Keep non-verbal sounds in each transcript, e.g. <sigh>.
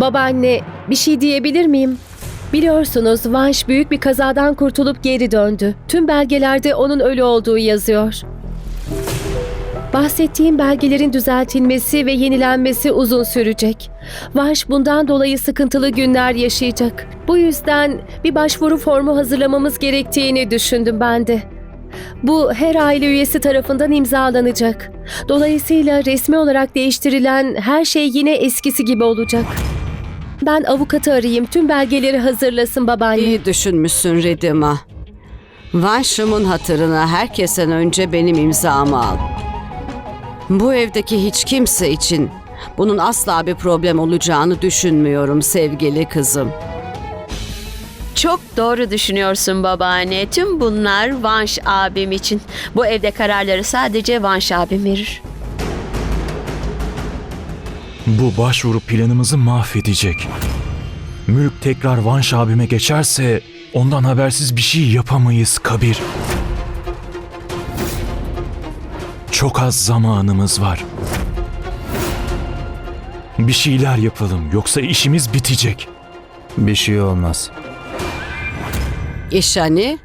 Babaanne, bir şey diyebilir miyim? Biliyorsunuz Vanş büyük bir kazadan kurtulup geri döndü. Tüm belgelerde onun ölü olduğu yazıyor. Bahsettiğim belgelerin düzeltilmesi ve yenilenmesi uzun sürecek. Vanş bundan dolayı sıkıntılı günler yaşayacak. Bu yüzden bir başvuru formu hazırlamamız gerektiğini düşündüm ben de. Bu her aile üyesi tarafından imzalanacak. Dolayısıyla resmi olarak değiştirilen her şey yine eskisi gibi olacak. Ben avukatı arayayım, tüm belgeleri hazırlasın babaanne. İyi düşünmüşsün Redima. Vanşım'ın hatırına herkesten önce benim imzamı al. Bu evdeki hiç kimse için bunun asla bir problem olacağını düşünmüyorum sevgili kızım. Çok doğru düşünüyorsun babaanne. Tüm bunlar Vanş abim için. Bu evde kararları sadece Vanş abim verir. Bu başvuru planımızı mahvedecek. Mülk tekrar Vanş abime geçerse ondan habersiz bir şey yapamayız Kabir. Çok az zamanımız var. Bir şeyler yapalım yoksa işimiz bitecek. Bir şey olmaz. İşani,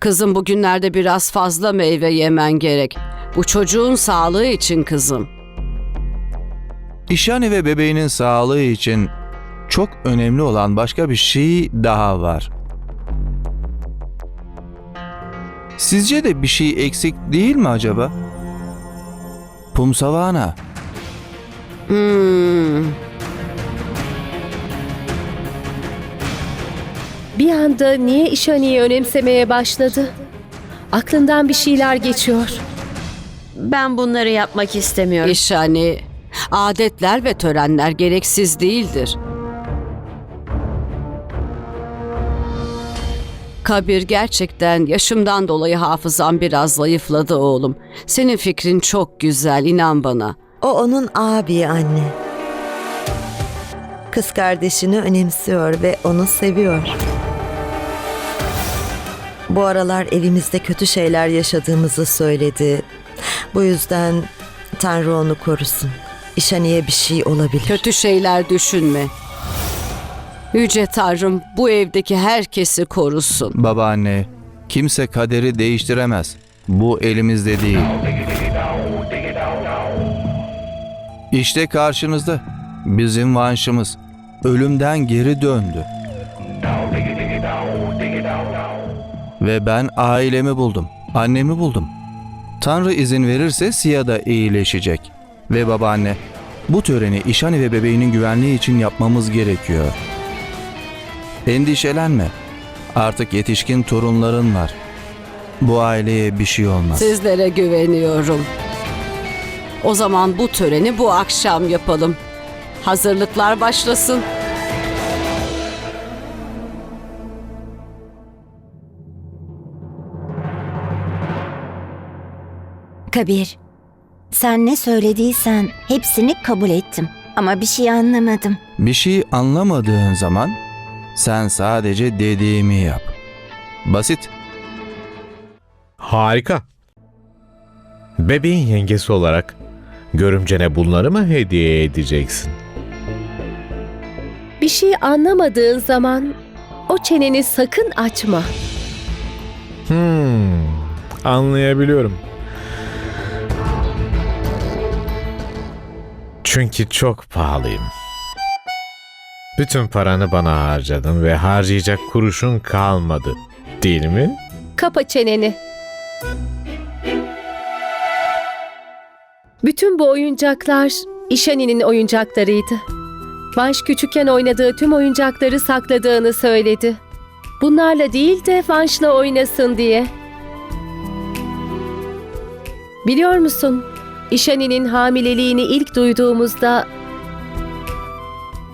kızım bugünlerde biraz fazla meyve yemen gerek. Bu çocuğun sağlığı için kızım. İşhane ve bebeğinin sağlığı için çok önemli olan başka bir şey daha var. Sizce de bir şey eksik değil mi acaba? Pumsavana. Hmm, Bir anda niye İşani'yi önemsemeye başladı? Aklından bir şeyler geçiyor. Ben bunları yapmak istemiyorum. İşani, adetler ve törenler gereksiz değildir. Kabir gerçekten yaşımdan dolayı hafızam biraz zayıfladı oğlum. Senin fikrin çok güzel inan bana. O onun abi anne. Kız kardeşini önemsiyor ve onu seviyor. Bu aralar evimizde kötü şeyler yaşadığımızı söyledi. Bu yüzden Tanrı onu korusun. İşaniye bir şey olabilir. Kötü şeyler düşünme. Yüce Tanrım bu evdeki herkesi korusun. Babaanne, kimse kaderi değiştiremez. Bu elimizde değil. İşte karşınızda bizim vanşımız ölümden geri döndü. Ve ben ailemi buldum, annemi buldum. Tanrı izin verirse Siya da iyileşecek. Ve babaanne, bu töreni İşani ve bebeğinin güvenliği için yapmamız gerekiyor. Endişelenme. Artık yetişkin torunların var. Bu aileye bir şey olmaz. Sizlere güveniyorum. O zaman bu töreni bu akşam yapalım. Hazırlıklar başlasın. Kabir, sen ne söylediysen hepsini kabul ettim. Ama bir şey anlamadım. Bir şey anlamadığın zaman sen sadece dediğimi yap. Basit. Harika. Bebeğin yengesi olarak görümcene bunları mı hediye edeceksin? Bir şey anlamadığın zaman o çeneni sakın açma. Hmm, anlayabiliyorum. Çünkü çok pahalıyım. Bütün paranı bana harcadın ve harcayacak kuruşun kalmadı. Değil mi? Kapa çeneni. Bütün bu oyuncaklar İşani'nin oyuncaklarıydı. Vanş küçükken oynadığı tüm oyuncakları sakladığını söyledi. Bunlarla değil de Vanş'la oynasın diye. Biliyor musun? İşani'nin hamileliğini ilk duyduğumuzda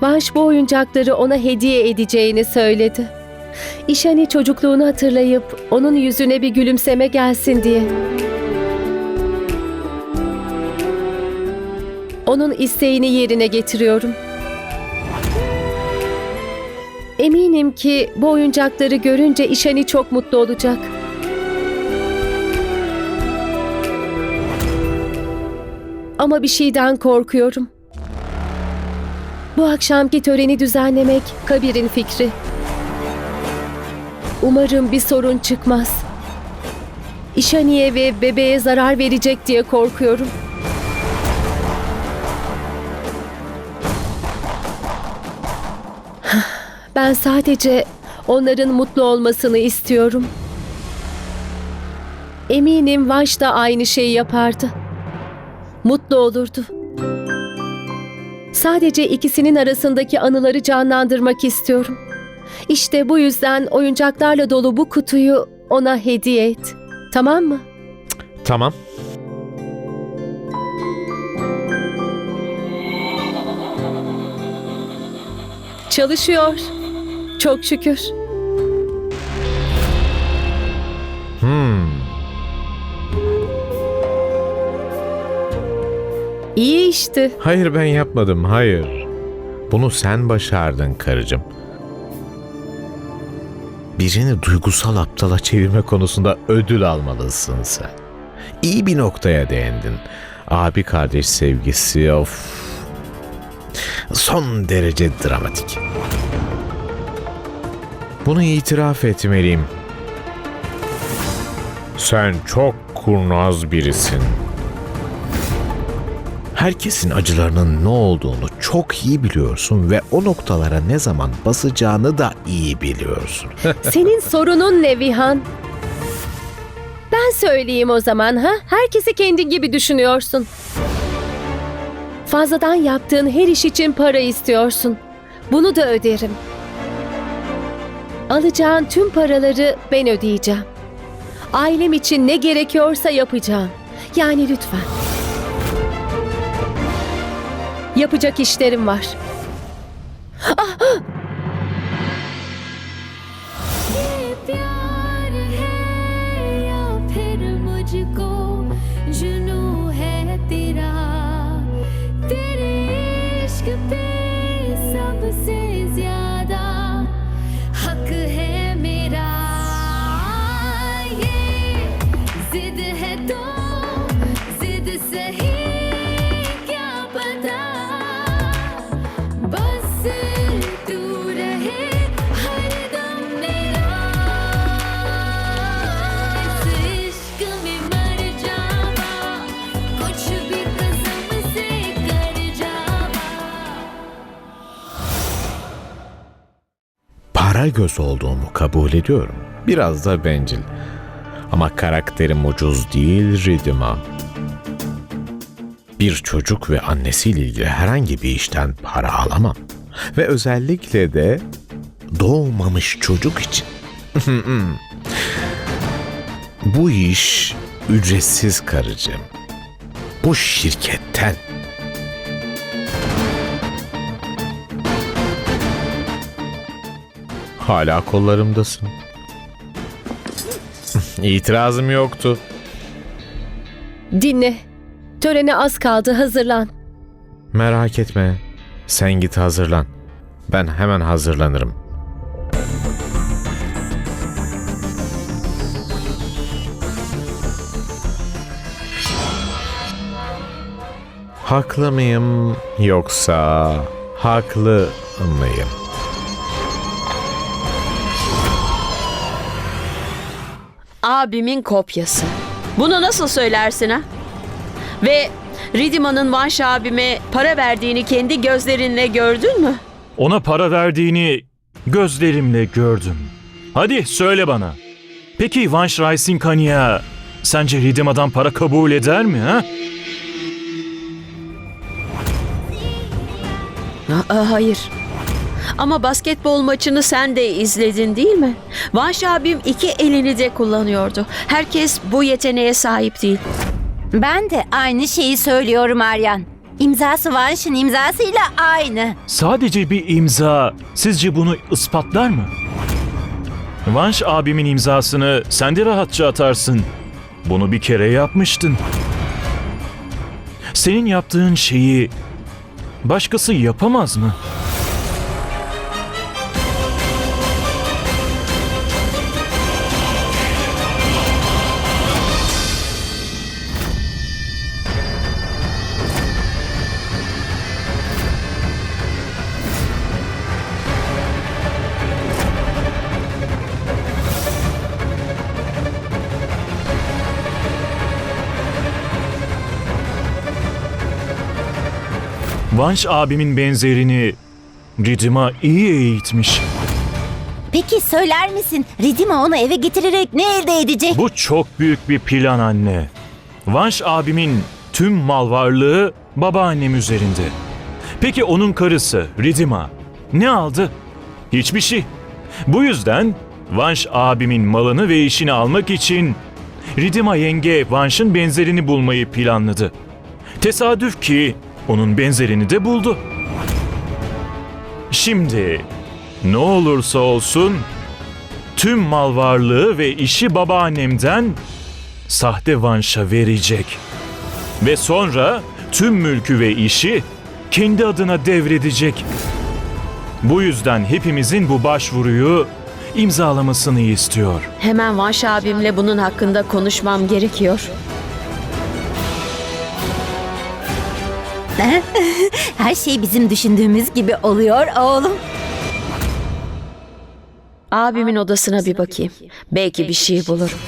Vanş bu oyuncakları ona hediye edeceğini söyledi. İşani çocukluğunu hatırlayıp onun yüzüne bir gülümseme gelsin diye. Onun isteğini yerine getiriyorum. Eminim ki bu oyuncakları görünce İşani çok mutlu olacak. Ama bir şeyden korkuyorum. Bu akşamki töreni düzenlemek Kabir'in fikri. Umarım bir sorun çıkmaz. İşaniye ve bebeğe zarar verecek diye korkuyorum. <sighs> Ben sadece onların mutlu olmasını istiyorum. Eminim Vanş da aynı şeyi yapardı. Mutlu olurdu. Sadece ikisinin arasındaki anıları canlandırmak istiyorum. İşte bu yüzden oyuncaklarla dolu bu kutuyu ona hediye et. Tamam mı? Tamam. Çalışıyor. Çok şükür. İyi işte. Hayır ben yapmadım, hayır. Bunu sen başardın karıcığım. Birini duygusal aptala çevirme konusunda ödül almalısın sen. İyi bir noktaya değindin. Abi kardeş sevgisi of. Son derece dramatik. Bunu itiraf etmeliyim. Sen çok kurnaz birisin. Herkesin acılarının ne olduğunu çok iyi biliyorsun ve o noktalara ne zaman basacağını da iyi biliyorsun. <laughs> Senin sorunun ne Vihan? Ben söyleyeyim o zaman ha? Herkesi kendi gibi düşünüyorsun. Fazladan yaptığın her iş için para istiyorsun. Bunu da öderim. Alacağın tüm paraları ben ödeyeceğim. Ailem için ne gerekiyorsa yapacağım. Yani lütfen. Yapacak işlerim var. Ah! Para göz olduğumu kabul ediyorum. Biraz da bencil. Ama karakterim ucuz değil Ridima. Bir çocuk ve annesiyle ilgili herhangi bir işten para alamam. Ve özellikle de doğmamış çocuk için. <laughs> Bu iş ücretsiz karıcığım. Bu şirketten. Hala kollarımdasın. <laughs> İtirazım yoktu. Dinle. Törene az kaldı hazırlan. Merak etme. Sen git hazırlan. Ben hemen hazırlanırım. Haklı mıyım yoksa haklı mıyım? Abimin kopyası. Bunu nasıl söylersin ha? Ve Ridima'nın Vanş abime para verdiğini kendi gözlerinle gördün mü? Ona para verdiğini gözlerimle gördüm. Hadi söyle bana. Peki Vansh Rising Kanya sence Ridima'dan para kabul eder mi ha? Aa, hayır. Ama basketbol maçını sen de izledin değil mi? Vanş abim iki elini de kullanıyordu. Herkes bu yeteneğe sahip değil. Ben de aynı şeyi söylüyorum Aryan. İmzası Vanş'ın imzasıyla aynı. Sadece bir imza sizce bunu ispatlar mı? Vanş abimin imzasını sen de rahatça atarsın. Bunu bir kere yapmıştın. Senin yaptığın şeyi başkası yapamaz mı? Vanş abimin benzerini Ridima iyi eğitmiş. Peki söyler misin? Ridima onu eve getirerek ne elde edecek? Bu çok büyük bir plan anne. Vanş abimin tüm mal varlığı babaannem üzerinde. Peki onun karısı Ridima ne aldı? Hiçbir şey. Bu yüzden Vanş abimin malını ve işini almak için Ridima yenge Vanş'ın benzerini bulmayı planladı. Tesadüf ki onun benzerini de buldu. Şimdi ne olursa olsun tüm mal varlığı ve işi babaannemden sahte Vanş'a verecek. Ve sonra tüm mülkü ve işi kendi adına devredecek. Bu yüzden hepimizin bu başvuruyu imzalamasını istiyor. Hemen Vanş abimle bunun hakkında konuşmam gerekiyor. <laughs> Her şey bizim düşündüğümüz gibi oluyor oğlum. Abimin odasına bir bakayım. Belki bir şey bulurum.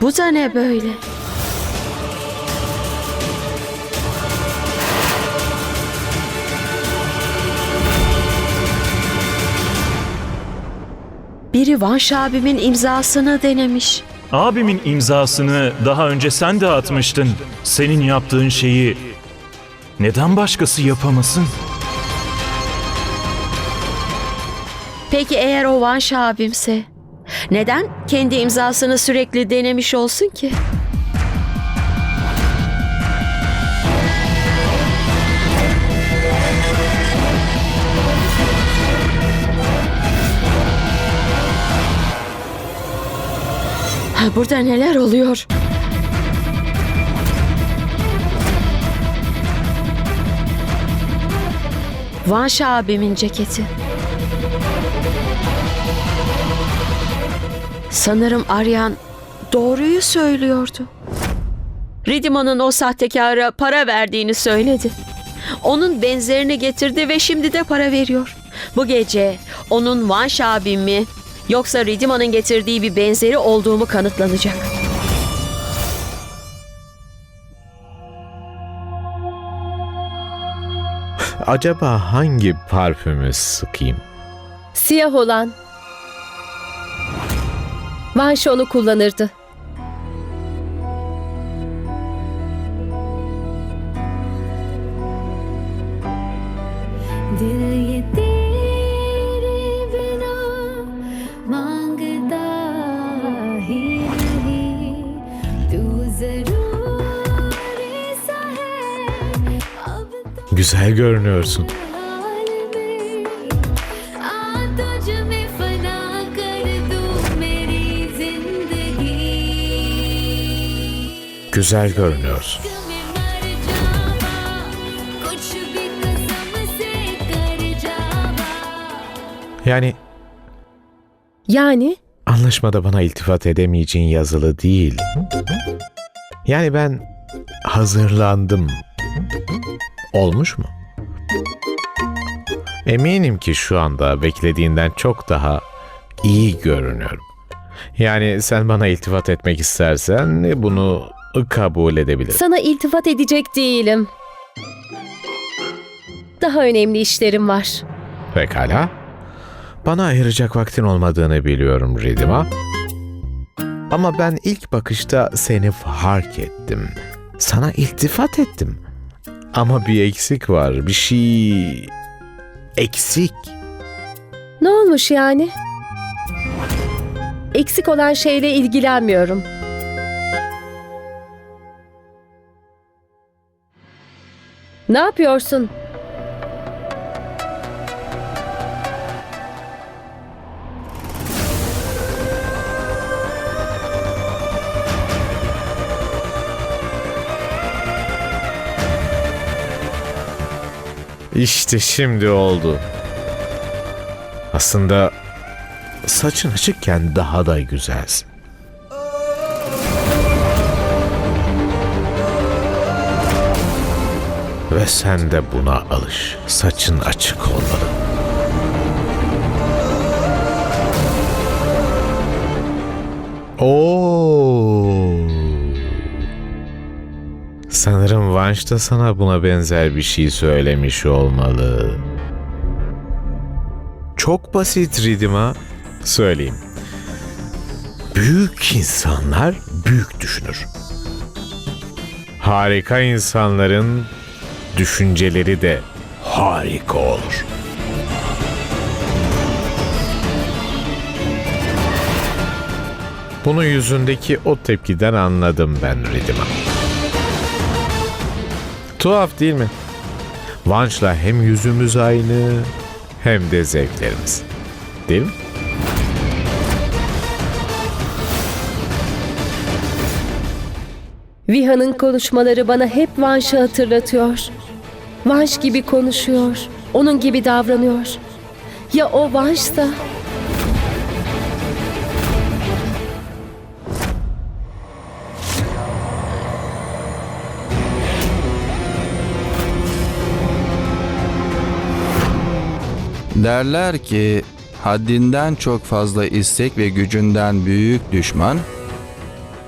Bu da ne böyle? Biri Vanş abimin imzasını denemiş. Abimin imzasını daha önce sen de atmıştın. Senin yaptığın şeyi neden başkası yapamasın? Peki eğer o Vanş abimse neden kendi imzasını sürekli denemiş olsun ki? Burada neler oluyor? Vanş abimin ceketi. Sanırım Aryan doğruyu söylüyordu. Ridima'nın o sahtekara para verdiğini söyledi. Onun benzerini getirdi ve şimdi de para veriyor. Bu gece onun Vanş abim mi yoksa Ridima'nın getirdiği bir benzeri olduğumu kanıtlanacak. Acaba hangi parfümü sıkayım? Siyah olan. Vanş onu kullanırdı. güzel görünüyorsun. Güzel görünüyorsun. Yani Yani anlaşmada bana iltifat edemeyeceğin yazılı değil. Yani ben hazırlandım Olmuş mu? Eminim ki şu anda beklediğinden çok daha iyi görünüyorum. Yani sen bana iltifat etmek istersen bunu kabul edebilirim. sana iltifat edecek değilim. Daha önemli işlerim var. Pekala. Bana ayıracak vaktin olmadığını biliyorum Ridima. Ama ben ilk bakışta seni fark ettim. Sana iltifat ettim. Ama bir eksik var. Bir şey eksik. Ne olmuş yani? Eksik olan şeyle ilgilenmiyorum. Ne yapıyorsun? İşte şimdi oldu. Aslında saçın açıkken daha da güzelsin. Ve sen de buna alış. Saçın açık olmalı. Oo. Sanırım Vanş da sana buna benzer bir şey söylemiş olmalı. Çok basit Ridima. Söyleyeyim. Büyük insanlar büyük düşünür. Harika insanların düşünceleri de harika olur. Bunu yüzündeki o tepkiden anladım ben Ridima. Tuhaf değil mi? Vanç'la hem yüzümüz aynı hem de zevklerimiz. Değil mi? Viha'nın konuşmaları bana hep Vanş'ı hatırlatıyor. Vanş gibi konuşuyor. Onun gibi davranıyor. Ya o Vanş'sa? Derler ki haddinden çok fazla istek ve gücünden büyük düşman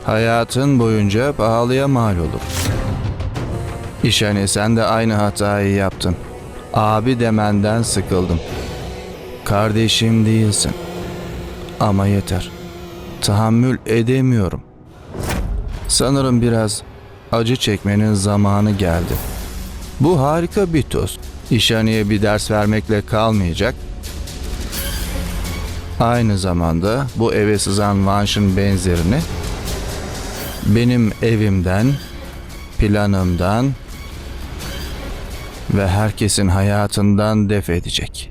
hayatın boyunca pahalıya mal olur. İşhani sen de aynı hatayı yaptın. Abi demenden sıkıldım. Kardeşim değilsin. Ama yeter. Tahammül edemiyorum. Sanırım biraz acı çekmenin zamanı geldi. Bu harika bir toz. İşhaniye bir ders vermekle kalmayacak. Aynı zamanda bu eve sızan Vanş'ın benzerini benim evimden, planımdan ve herkesin hayatından def edecek.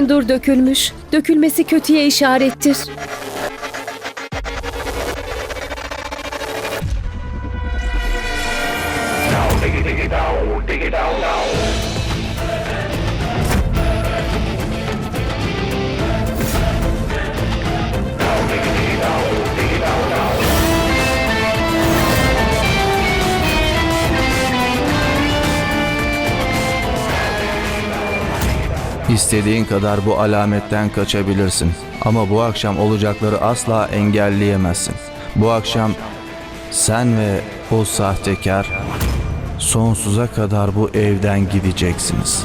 Sindur dökülmüş. Dökülmesi kötüye işarettir. İstediğin kadar bu alametten kaçabilirsin. Ama bu akşam olacakları asla engelleyemezsin. Bu akşam sen ve o sahtekar sonsuza kadar bu evden gideceksiniz.